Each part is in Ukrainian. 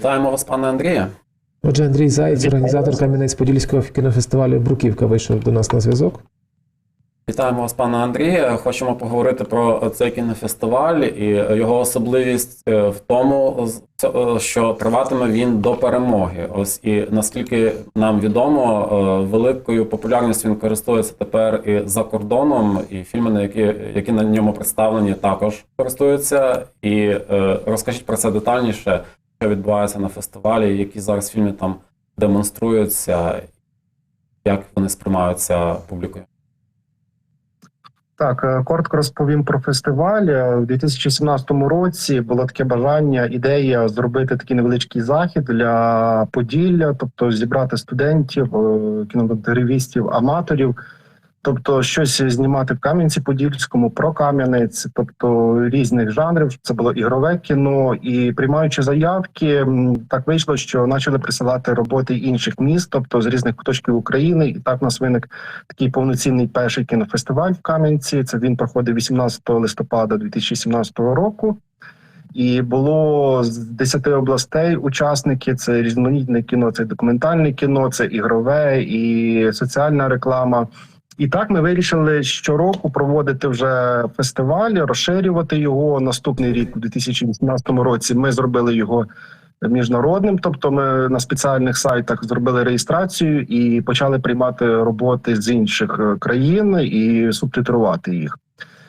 Вітаємо вас, пане Андрія. Отже, Андрій Заєць, організатор Кам'янець-Подільського кінофестивалю Бруківка, вийшов до нас на зв'язок. Вітаємо вас, пане Андрія. Хочемо поговорити про цей кінофестиваль і його особливість е, в тому, е, що триватиме він до перемоги. Ось і наскільки нам відомо, е, великою популярністю він користується тепер і за кордоном, і фільми, на які, які на ньому представлені, також користуються. І розкажіть про це детальніше, що відбувається на фестивалі, які зараз фільми там демонструються, як вони сприймаються публікою. Так, е, коротко розповім про фестиваль. Е, У 2017 році було таке бажання, ідея зробити такий невеличкий захід для Поділля, тобто зібрати студентів, е, кінематографістів, аматорів, тобто щось знімати в Кам'янці-Подільському про Кам'янець, тобто різних жанрів. Це було ігрове кіно, і приймаючи заявки, так вийшло, що почали присилати роботи інших міст, тобто з різних куточків України, і так у нас виник такий повноцінний перший кінофестиваль в Кам'янці. Це він проходив 18 листопада 2017 року. І було з 10 областей учасники. Це різноманітне кіно, це документальне кіно, це ігрове і соціальна реклама. І так ми вирішили щороку проводити вже фестиваль, розширювати його. Наступний рік, у 2018 році, ми зробили його міжнародним. Тобто, ми на спеціальних сайтах зробили реєстрацію і почали приймати роботи з інших е, країн і субтитрувати їх.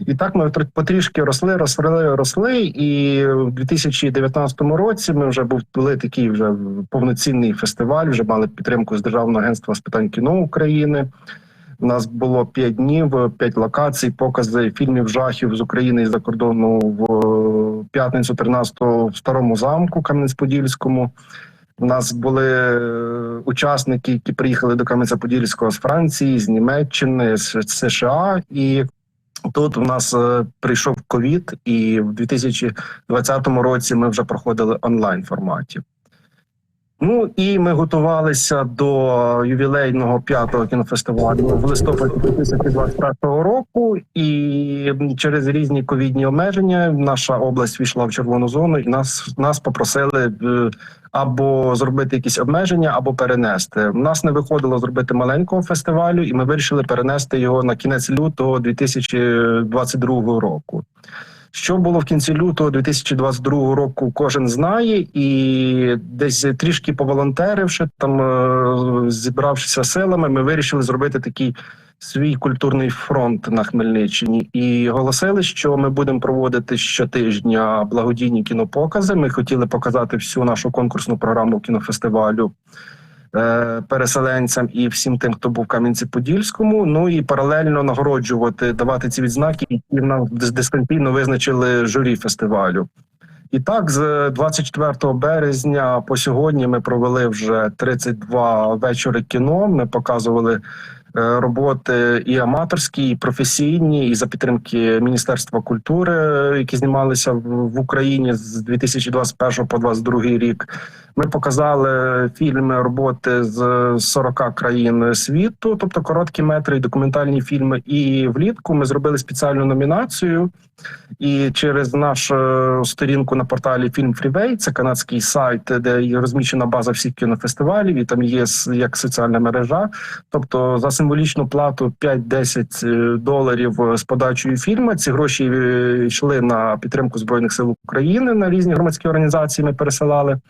І так ми тр- потрішки росли, росли, росли. І в 2019 році ми вже був були такий вже повноцінний фестиваль. Вже мали підтримку з державного агентства з питань кіно України. У нас було п'ять днів, п'ять локацій, покази фільмів жахів з України і за кордону в е, п'ятницю 13-го в старому замку Кам'янець-Подільському. У нас були е, учасники, які приїхали до Кам'янця-Подільського з Франції, з Німеччини, з США. І тут у нас е, прийшов ковід, і в 2020 році ми вже проходили онлайн форматі. Ну і ми готувалися до ювілейного п'ятого кінофестивалю в листопаді 2021 року. І через різні ковідні обмеження наша область війшла в червону зону, і нас нас попросили е, або зробити якісь обмеження, або перенести. У нас не виходило зробити маленького фестивалю, і ми вирішили перенести його на кінець лютого 2022 року. Що було в кінці лютого 2022 року, кожен знає, і десь трішки поволонтеривши, там е, зібравшися силами, ми вирішили зробити такий свій культурний фронт на Хмельниччині і оголосили, що ми будемо проводити щотижня благодійні кінопокази. Ми хотіли показати всю нашу конкурсну програму кінофестивалю переселенцям і всім тим, хто був в Кам'янці-Подільському. Ну і паралельно нагороджувати, давати ці відзнаки, які нам дис- дистанційно визначили журі фестивалю. І так, з 24 березня по сьогодні ми провели вже 32 вечори кіно. Ми показували е, роботи і аматорські, і професійні, і за підтримки Міністерства культури, е, які знімалися в Україні з 2021 по 2022 рік. Ми показали фільми роботи з 40 країн світу, тобто короткі метри, і документальні фільми. І влітку ми зробили спеціальну номінацію. І через нашу сторінку на порталі Фільм Фрівей, це канадський сайт, де розміщена база всіх кінофестивалів, і там є як соціальна мережа. Тобто за символічну плату 5-10 доларів з подачею фільму. Ці гроші е, йшли на підтримку збройних сил України на різні громадські організації. Ми пересилали.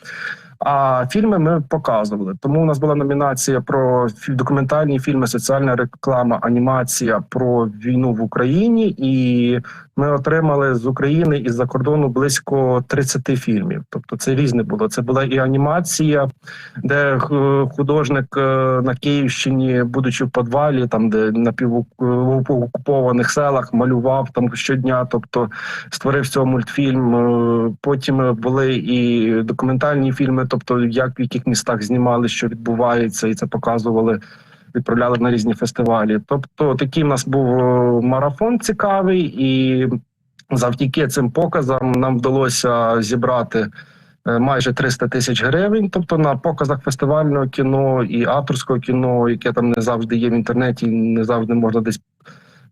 А фільми ми показували. Тому у нас була номінація про документальні фільми, соціальна реклама, анімація про війну в Україні, і ми отримали з України і з-за кордону близько 30 фільмів. Тобто це різне було. Це була і анімація, де е, художник е, на Київщині, будучи в подвалі, там де на півокупованих селах, малював там щодня. Тобто створив цього мультфільм. Е, Потім були і документальні фільми, тобто як в яких містах знімали, що відбувається, і це показували. Відправляли на різні фестивалі. Тобто, такий в нас був е, марафон цікавий, і завдяки цим показам нам вдалося зібрати е, майже 300 тисяч гривень. Тобто на показах фестивального кіно і авторського кіно, яке там не завжди є в інтернеті, не завжди можна десь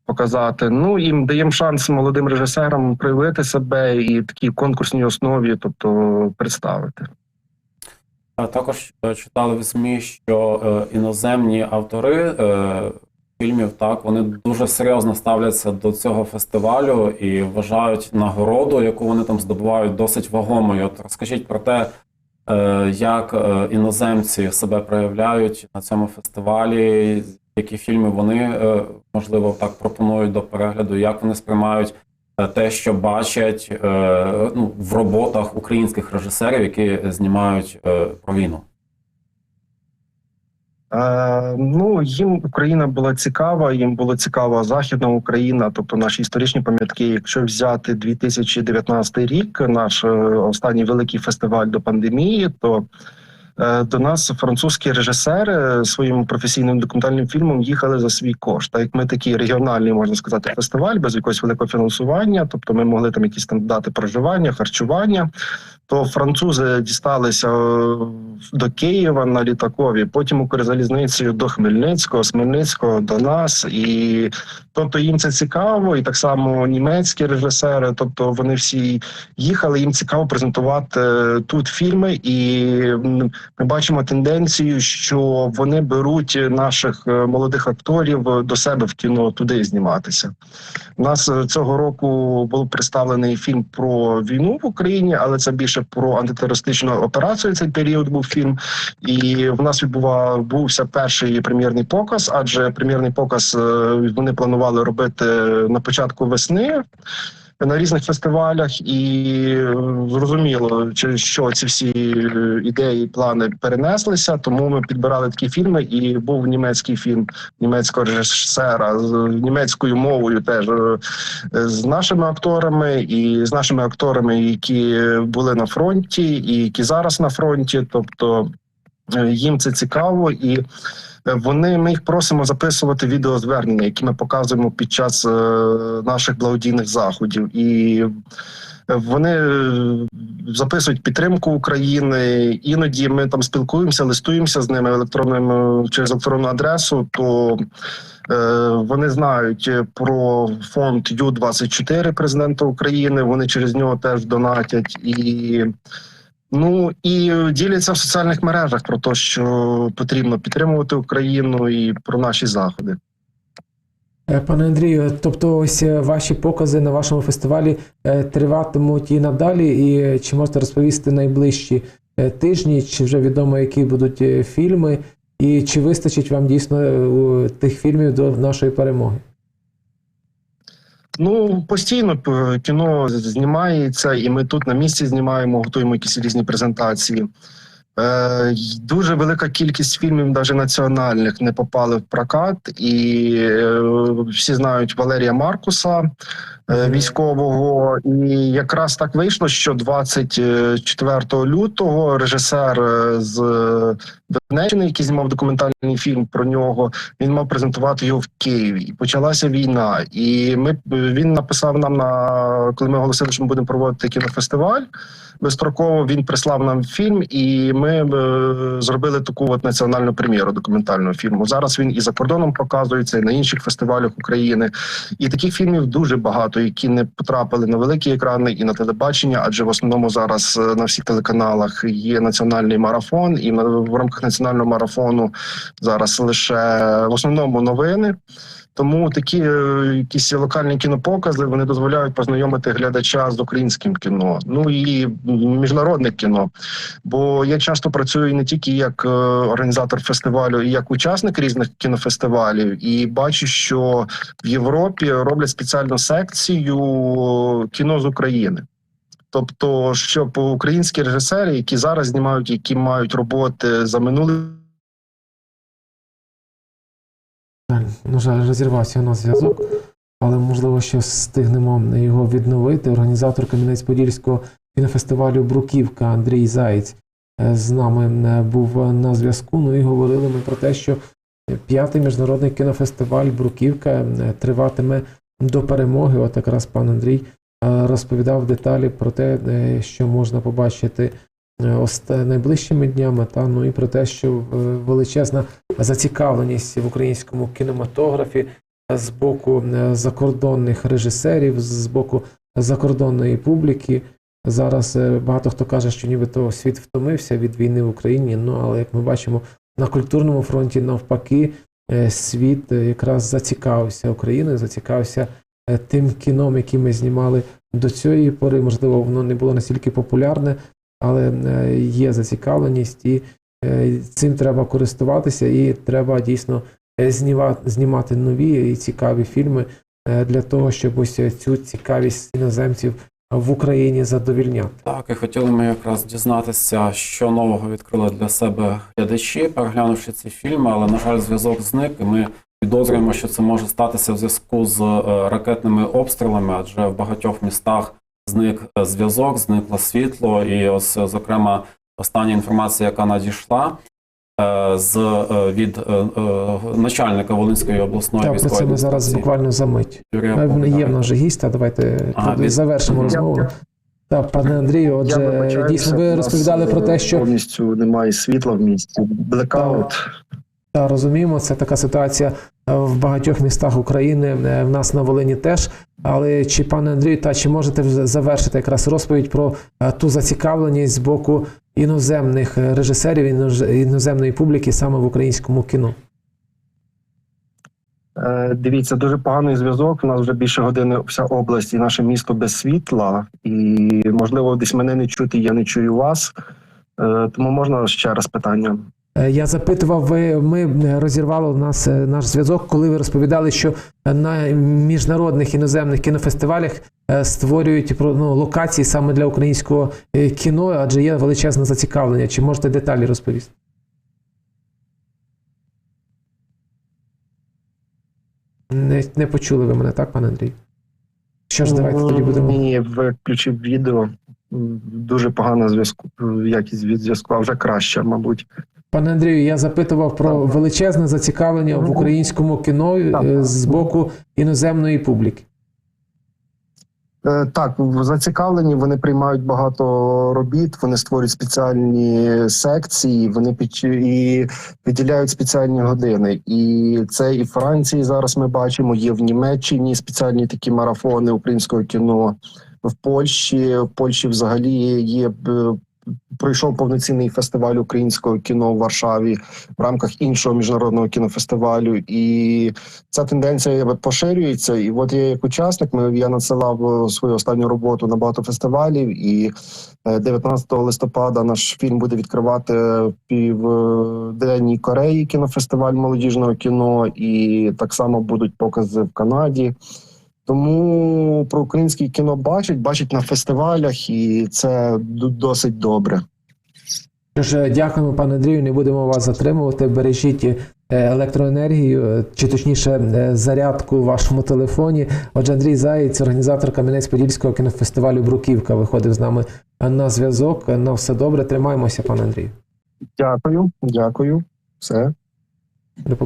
показати. Ну і даємо шанс молодим режисерам проявити себе і в такій конкурсній основі, тобто представити. Також е, читали в ЗМІ, що е, іноземні автори е, фільмів так вони дуже серйозно ставляться до цього фестивалю і вважають нагороду, яку вони там здобувають, досить вагомою. От розкажіть про те, як іноземці себе проявляють на цьому фестивалі, які фільми вони можливо так пропонують до перегляду, як вони сприймають те, що бачать е, ну, в роботах українських режисерів, які знімають е, про війну. Е, ну їм Україна була цікава, їм було цікава Західна Україна, тобто наші історичні пам'ятки. Якщо взяти 2019 рік, наш е, останній великий фестиваль до пандемії, то е, до нас французькі режисери своїм професійним документальним фільмом їхали за свій кошт. Так як ми такий регіональний, можна сказати, фестиваль без якогось великого фінансування, тобто ми могли там якісь там дати проживання, харчування. То французи дісталися е, до Києва на літакові, потім Укрзалізницею до Хмельницького, з Хмельницького до нас, і тобто їм це цікаво, і так само німецькі режисери. Тобто вони всі їхали. Їм цікаво презентувати е, тут фільми, і ми бачимо тенденцію, що вони беруть наших е, молодих акторів до себе в кіно туди зніматися. У нас е, цього року був представлений фільм про війну в Україні, але це більше про антитерористичну операцію. Цей період був фільм, і в нас відбував бувся перший прем'єрний показ, адже прем'єрний показ е, вони планували робити на початку весни. На різних фестивалях і е, зрозуміло, що ці всі е, ідеї, плани перенеслися. Тому ми підбирали такі фільми, і був німецький фільм німецького режисера з німецькою мовою, теж е, з нашими акторами і з нашими акторами, які були на фронті, і які зараз на фронті. Тобто їм це цікаво і. е, Вони ми їх просимо записувати відеозвернення, які ми показуємо під час е, наших благодійних заходів, і е, вони е, записують підтримку України. Іноді ми там спілкуємося, листуємося з ними електронним е, через електронну адресу. То е, вони знають про фонд Ю-24 президента України. Вони через нього теж донатять і. Ну і діляться в соціальних мережах про те, що потрібно підтримувати Україну і про наші заходи. Е, Пане Андрію, тобто ось е, ваші покази на вашому фестивалі е, триватимуть і надалі, і чи можете розповісти найближчі тижні, чи вже відомо, які будуть фільми, і чи вистачить вам дійсно тих фільмів до нашої перемоги? Ну постійно кіно знімається, і ми тут на місці знімаємо, готуємо якісь різні презентації. Е, дуже велика кількість фільмів, навіть національних, не попали в прокат, і е, всі знають Валерія Маркуса, е, військового. І якраз так вийшло, що 24 лютого режисер е, з Донеччини, який знімав документальний фільм про нього, він мав презентувати його в Києві. І почалася війна. І ми він написав нам на коли ми оголосили, що ми будемо проводити кінофестиваль. Безстроково він прислав нам фільм, і ми е, зробили таку от національну прем'єру документального фільму. Зараз він і за кордоном показується, і на інших фестивалях України. І таких фільмів дуже багато, які не потрапили на великі екрани і на телебачення, адже в основному зараз е, на всіх телеканалах є національний марафон, і в рамках національного марафону зараз лише в основному новини. Тому такі е, якісь локальні кінопокази вони дозволяють познайомити глядача з українським кіно, ну і міжнародне кіно. Бо я часто працюю не тільки як е, організатор фестивалю, і як учасник різних кінофестивалів, і бачу, що в Європі роблять спеціальну секцію кіно з України. Тобто, щоб українські режисери, які зараз знімають, які мають роботи за минулий На жаль, розірвався у нас зв'язок, але можливо ще встигнемо його відновити. Організатор Кам'янець-Подільського кінофестивалю Бруківка Андрій Заєць е, з нами е, був на зв'язку. Ну і говорили ми про те, що п'ятий міжнародний кінофестиваль Бруківка триватиме до перемоги. От якраз пан Андрій розповідав деталі про те, е, що можна побачити е, найближчими днями, та ну і про те, що е, величезна зацікавленість в українському кінематографі з боку е, закордонних режисерів, з боку закордонної публіки. Зараз е, багато хто каже, що нібито світ втомився від війни в Україні. Ну але як ми бачимо, на культурному фронті навпаки е, світ е, якраз зацікавився Україною, зацікавився е, тим кіном, яке ми знімали до цієї пори. Можливо, воно не було настільки популярне, але е, є зацікавленість, і е, цим треба користуватися, і треба дійсно е, знімати нові і цікаві фільми е, для того, щоб ось цю цікавість іноземців в Україні задовільняти. Так, і хотіли ми якраз дізнатися, що нового відкрили для себе глядачі, переглянувши ці фільми, але, на жаль, зв'язок зник, і ми підозрюємо, що це може статися в зв'язку з е, ракетними обстрілами, адже в багатьох містах зник е, зв'язок, зникло світло, і ось, е, зокрема, остання інформація, яка надійшла. З від начальника Волинської обласної Так, про військової це ми зараз буквально за мить. Є в нас вже гість, а давайте Ага, від- завершимо розмову. Я- Так, пане Андрію, отже, вибачаюся, дійсно ви розповідали про те, що повністю немає світла в місті. Блекаут. Та розуміємо, це така ситуація в багатьох містах України. е, В нас на Волині теж. Але чи пане Андрію, та чи можете завершити якраз розповідь про е, ту зацікавленість з боку іноземних е, режисерів іноз- іноземної публіки саме в українському кіно? Дивіться, дуже поганий зв'язок. У нас вже більше години вся область і наше місто без світла. І можливо, десь мене не чути, я не чую вас. Тому можна ще раз питання. Е, Я запитував, ви ми е, розірвали у нас е, наш зв'язок, коли ви розповідали, що на міжнародних іноземних кінофестивалях створюють ну, локації саме для українського кіно, адже є величезне зацікавлення. Чи можете деталі розповісти? Не, не почули ви мене, так, пане Андрій? Що ж, давайте тоді будемо. Ні, виключив відео. Дуже погана зв'язку якість від зв'язку, а вже краще, мабуть. Пане Андрію, я запитував про величезне зацікавлення в українському кіно е, з боку іноземної публіки. Е, Так, зацікавлені, вони приймають багато робіт, вони створюють спеціальні секції, вони під і виділяють спеціальні години. І це і в Франції зараз ми бачимо, є в Німеччині спеціальні такі марафони українського кіно. В Польщі, в Польщі взагалі є е, пройшов повноцінний фестиваль українського кіно в Варшаві в рамках іншого міжнародного кінофестивалю. І ця тенденція поширюється. І от я як учасник, я надсилав е, свою останню роботу на багато фестивалів. І е, 19 листопада наш фільм буде відкривати південній Кореї кінофестиваль молодіжного кіно, і так само будуть покази в Канаді. Тому про українське кіно бачать, бачать на фестивалях, і це досить добре. Що е, дякуємо, пане Андрію. Не будемо вас затримувати. Бережіть е, електроенергію, е, чи точніше зарядку в вашому телефоні. Отже, Андрій Заєць, організатор Кам'янець-Подільського кінофестивалю Бруківка, виходив з нами на зв'язок. На все добре. Тримаємося, пане Андрію. Дякую, дякую. Все.